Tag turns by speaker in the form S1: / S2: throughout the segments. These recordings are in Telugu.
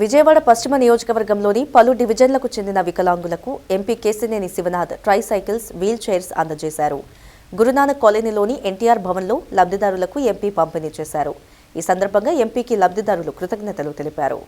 S1: విజయవాడ పశ్చిమ నియోజకవర్గంలోని పలు డివిజన్లకు చెందిన వికలాంగులకు MP Kesineni Sivanath tricycles wheelchairs అందజేశారు. గురునానక్ కాలనీలోని ఎన్టీఆర్ భవన్లో లబ్ధిదారులకు ఎంపీ పంపిణీ చేశారు. ఈ సందర్భంగా ఎంపీకి లబ్ధిదారులు కృతజ్ఞతలు తెలిపారు.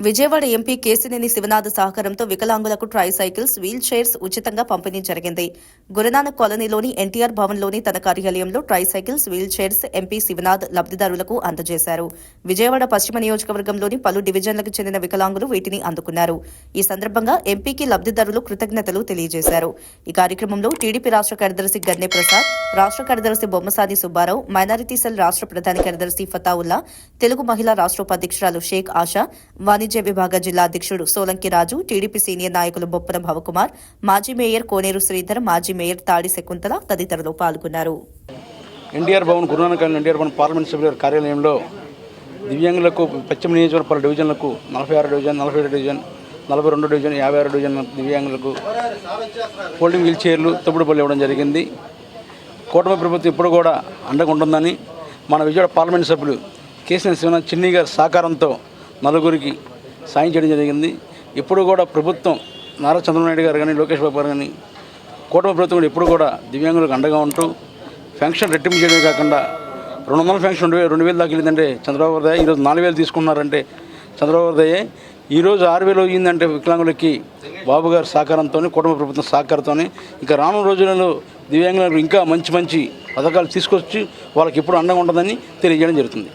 S1: విజయవాడ ఎంపీ కేసినేని శివనాథ్ సహకారంతో వికలాంగులకు ట్రై సైకిల్స్ వీల్ చైర్స్ ఉచితంగా పంపిణీ జరిగింది. గురునానక్ కాలనీలోని ఎన్టీఆర్ భవన్లోని తన కార్యాలయంలో tricycles wheelchairs MP Sivanath లబ్ధిదారులకు అందజేశారు. విజయవాడ పశ్చిమ నియోజకవర్గంలోని పలు డివిజన్లకు చెందిన వికలాంగులు వీటిని అందుకున్నారు. ఈ సందర్భంగా ఎంపీకి లబ్ధిదారులు కృతజ్ఞతలు తెలియజేశారు. ఈ కార్యక్రమంలో టీడీపీ రాష్ట్ర కార్యదర్శి గన్నె ప్రసాద్ రాష్ట్ర కార్యదర్శి బొమ్మసాని సుబ్బారావు మైనారిటీ సెల్ రాష్ట్ర ప్రధాన కార్యదర్శి ఫతావుల్లా తెలుగు మహిళా రాష్ట్ర ఉపాధ్యక్షురాలు షేక్ ఆషా వాణిజ్య విభాగ జిల్లా అధ్యక్షుడు సోలంకి రాజు టీడీపీ సీనియర్ నాయకులు బొప్పన భవకుమార్ మాజీ మేయర్ కోనేరు శ్రీధర్ మాజీ మేయర్ తాడి శకుంతల తదితరులు పాల్గొన్నారు.
S2: NTR Bhavan Guru Nanak NTR Bhavan parliament సభ్యుల కార్యాలయంలో దివ్యాంగులకు పశ్చిమ నియోజకవర్గ పలు డివిజన్లకు నలభై ఆరు డివిజన్ నలభై ఏడు డివిజన్ నలభై రెండు డివిజన్ యాభై ఆరు డివిజన్ దివ్యాంగులకు ఫోల్డింగ్ వీల్ చైర్లు తప్పుడు పళ్ళు ఇవ్వడం జరిగింది. కూటమి ప్రభుత్వం ఇప్పుడు కూడా అండగా ఉంటుందని మన విజయవాడ పార్లమెంట్ సభ్యులు కేసీఆర్ శివనాథ్ చిన్ని గారి సహకారంతో నలుగురికి సాయం చేయడం జరిగింది. ఇప్పుడు కూడా ప్రభుత్వం నారా చంద్రబాబు నాయుడు గారు కానీ లోకేష్ బాబు గారు కానీ కూటమి ప్రభుత్వం కూడా ఇప్పుడు కూడా దివ్యాంగులకు అండగా ఉంటూ ఫెన్షన్ రెట్టింపు చేయడమే కాకుండా రెండు వందల ఫెన్షన్ రెండు వేలు రెండు వేలు దాకా వెళ్ళిందంటే చంద్రబాబు గారు దయ ఈరోజు నాలుగు వేలు తీసుకున్నారంటే చంద్రబాబు గారు ఈరోజు ఆరు వేలు అయ్యిందంటే వికలాంగులకి బాబు గారి సహకారంతో కుటుంబ ప్రభుత్వం సహకారంతో ఇంకా రానున్న రోజులలో దివ్యాంగులకు ఇంకా మంచి మంచి పథకాలు తీసుకొచ్చి వాళ్ళకి ఎప్పుడు అండగా ఉంటుందని తెలియజేయడం జరుగుతుంది.